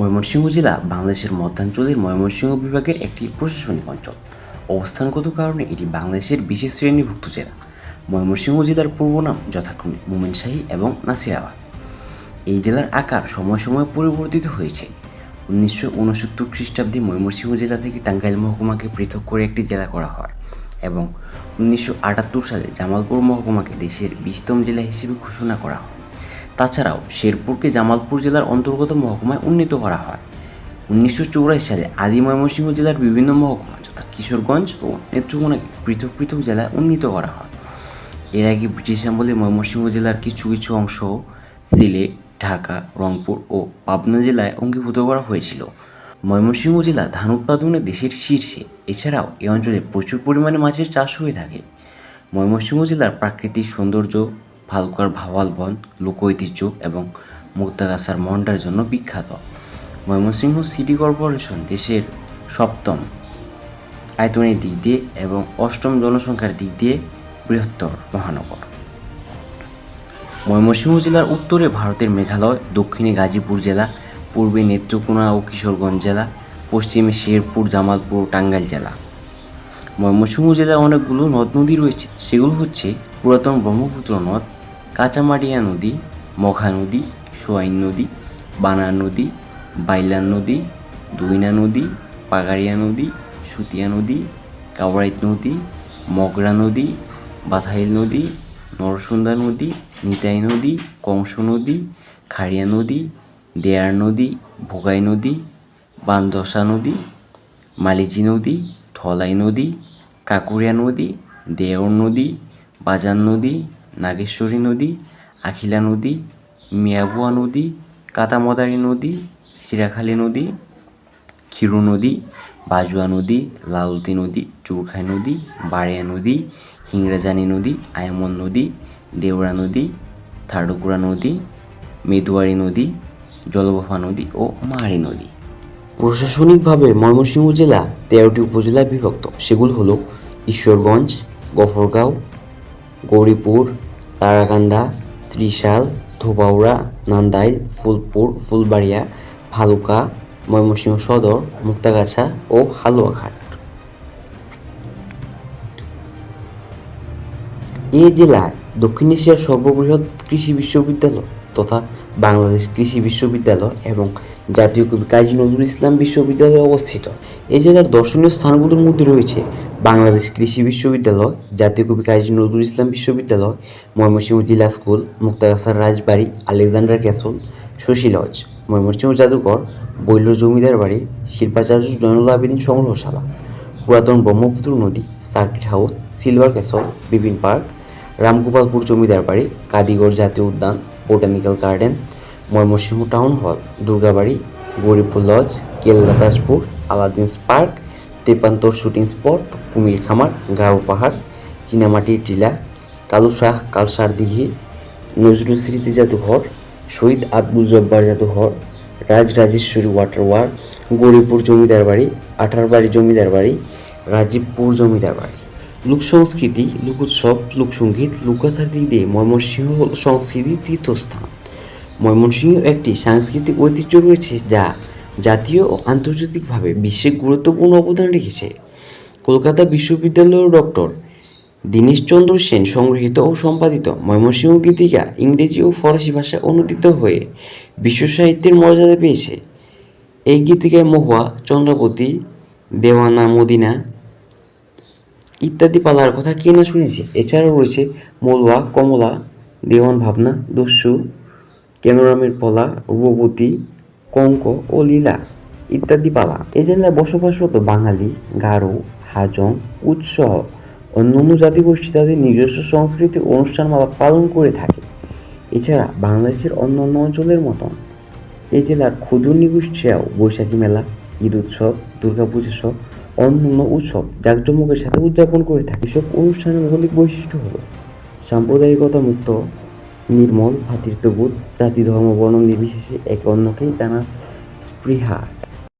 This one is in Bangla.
ময়মনসিংহ জেলা বাংলাদেশের মধ্যাঞ্চলের ময়মনসিংহ বিভাগের একটি প্রশাসনিক অঞ্চল। অবস্থানগত কারণে এটি বাংলাদেশের বিশেষ শ্রেণীভুক্ত জেলা। ময়মনসিংহ জেলার পূর্ব নাম যথাক্রমে মোমেনশাহী এবং নাসিরাবাদ এই জেলার আকার সময় সময় পরিবর্তিত হয়েছে। উনিশশো উনসত্তর খ্রিস্টাব্দে ময়মনসিংহ জেলা থেকে টাঙ্গাইল মহকুমাকে পৃথক করে একটি জেলা করা হয় এবং উনিশশো আটাত্তর সালে জামালপুর মহকুমাকে দেশের বিশতম জেলা হিসেবে ঘোষণা করা হয়। তাছাড়াও শেরপুরকে জামালপুর জেলার অন্তর্গত মহকুমায় উন্নীত করা হয়। উনিশশো চৌরাশি সালে আদি ময়মনসিংহ জেলার বিভিন্ন মহকুমা যথা কিশোরগঞ্জ ও নেত্রকোনাকে পৃথক পৃথক জেলায় উন্নীত করা হয়। এর আগে ব্রিটিশ আমলে ময়মনসিংহ জেলার কিছু কিছু অংশ সিলেট, ঢাকা, রংপুর ও পাবনা জেলায় অঙ্গীভূত করা হয়েছিল। ময়মনসিংহ জেলা ধান উৎপাদনে দেশের শীর্ষে। এছাড়াও এ অঞ্চলে প্রচুর পরিমাণে মাছের চাষ হয়ে থাকে। ময়মনসিংহ জেলার প্রাকৃতিক সৌন্দর্য ভালুকার ভাওয়াল বন, লোক ঐতিহ্য এবং মুক্তাগাছার মন্ডার জন্য বিখ্যাত। ময়মনসিংহ সিটি কর্পোরেশন দেশের সপ্তম আয়তনের দিক দিয়ে এবং অষ্টম জনসংখ্যার দিক দিয়ে বৃহত্তর মহানগর। ময়মনসিংহ জেলার উত্তরে ভারতের মেঘালয়, দক্ষিণে গাজীপুর জেলা, পূর্বে নেত্রকোনা ও কিশোরগঞ্জ জেলা, পশ্চিমে শেরপুর, জামালপুর, টাঙ্গাইল জেলা। ময়মনসিংহ জেলায় অনেকগুলো নদ নদী রয়েছে। সেগুলো হচ্ছে পুরাতন ব্রহ্মপুত্র নদ কাঁচামাটিয়া নদী, মঘা নদী, সোয়াইন নদী বানার নদী, বাইলান নদী, দুইনা নদী, পাগাড়িয়া নদী, সুতিয়া নদী কাওড়াইত নদী, মগরা নদী, বাথাইল নদী, নরসুন্দা নদী, নিতাই নদী, কংস নদী, খাড়িয়া নদী, দেয়ার নদী, ভোগাই নদী বানদশা নদী, মালিজি নদী, ধলাই নদী, কাকুরিয়া নদী, দেওর নদী বাজার নদী নাগেশ্বরী নদী, আখিলা নদী, মিয়াবুয়া নদী কাতামদারি নদী, সিরাখালী নদী, ক্ষীরু নদী, বাজুয়া নদী, লালতি নদী, চুরখাই নদী, বাড়িয়া নদী, হিংরাজানি নদী, আয়মন নদী দেওড়া নদী থার্ডকুড়া নদী, মেদুয়ারি নদী, জলগোফা নদী ও মাহারি নদী। প্রশাসনিকভাবে ময়মনসিংহ জেলা তেরোটি উপজেলায় বিভক্ত। সেগুলো হলো ঈশ্বরগঞ্জ, গফরগাঁও গৌরীপুর, তারাকান্দা, ত্রিশাল, ধোবাউড়া, নান্দাইল, ফুলপুর, ফুলবাড়িয়া ভালুকা ময়মনসিংহ সদর, মুক্তাগাছা ও হালুয়াঘাট। এই জেলায় দক্ষিণ এশিয়ার সর্ববৃহৎ কৃষি বিশ্ববিদ্যালয় তথা বাংলাদেশ কৃষি বিশ্ববিদ্যালয় এবং জাতীয় কবি কাজী নজরুল ইসলাম বিশ্ববিদ্যালয় অবস্থিত। এই জেলার দর্শনীয় স্থানগুলোর মধ্যে রয়েছে বাংলাদেশ কৃষি বিশ্ববিদ্যালয়, জাতীয় কবি কাজী নজরুল ইসলাম বিশ্ববিদ্যালয়, ময়মনসিংহ জেলা স্কুল মুক্তাগাছার রাজবাড়ি, Alexander castle Shashi lodge, Mymensingh জাদুঘর, বৈল জমিদার বাড়ি, শিল্পাচার্য জয়নুল আবেদিন সংগ্রহশালা, পুরাতন ব্রহ্মপুত্র নদী, circuit house, silver castle, Bipin park, Ramgopalpur জমিদার বাড়ি, কাদিগড় জাতীয় উদ্যান, botanical garden, Mymensingh town hall, Durgabari, Garibpur lodge, কেল্লা Daspur, Aladdin's park Tepantor shooting spot কুমির খামার গারো পাহাড় চীনামাটির টিলা কালু শাহ কালসার দিঘি, নজরুল স্মৃতি জাদুঘর, শহীদ আব্দুল জব্বার জাদুঘর, রাজরাজেশ্বরী ওয়াটার ওয়ার্ক গরিবপুর জমিদার বাড়ি, আঠারবাড়ি জমিদার বাড়ি, রাজীবপুর জমিদার বাড়ি। লোক সংস্কৃতি লোকোৎসব লোকসঙ্গীত লোকগাথার দিক দিয়ে ময়মনসিংহ হল সংস্কৃতির তীর্থস্থান। ময়মনসিংহ একটি সাংস্কৃতিক ঐতিহ্য রয়েছে যা জাতীয় ও আন্তর্জাতিকভাবে বিশ্বে গুরুত্বপূর্ণ অবদান রেখেছে। কলকাতা বিশ্ববিদ্যালয়ের ডক্টর দীনেশচন্দ্র সেন সংগৃহীত ও সম্পাদিত ময়মনসিংহ গীতিকা ইংরেজি ও ফরাসি ভাষায় অনুদিত হয়ে বিশ্ব সাহিত্যের মর্যাদা পেয়েছে। এই গীতিকায় মহুয়া চন্দ্রাবতী দেওয়ানা, মদিনা ইত্যাদি পালার কথা কে না শুনেছে? এছাড়াও রয়েছে মলুয়া, কমলা, দেওয়ান ভাবনা, দস্যু, কেনরামের পলা, রূপবতী কঙ্ক ও লীলা ইত্যাদি পালা। এ জেলায় বসবাসরত বাঙালি, গারো, হাজং, উৎসহ অন্যান্য জাতিগোষ্ঠী তাদের নিজস্ব সংস্কৃতি অনুষ্ঠানমালা পালন করে থাকে। এছাড়া বাংলাদেশের অন্যান্য অঞ্চলের মতন এই জেলার ক্ষুদ্র নিগোষ্ঠীরাও বৈশাখী মেলা, ঈদ উৎসব, দুর্গাপূজা সহ অন্যান্য উৎসব জাঁকজমকের সাথে উদযাপন করে থাকে। এসব অনুষ্ঠানের মৌলিক বৈশিষ্ট্য হলো সাম্প্রদায়িকতা মুক্ত নির্মল ভ্রাতৃত্ববোধ জাতি ধর্ম বর্ণ নির্বিশেষে একে অন্যকে জানার স্পৃহা।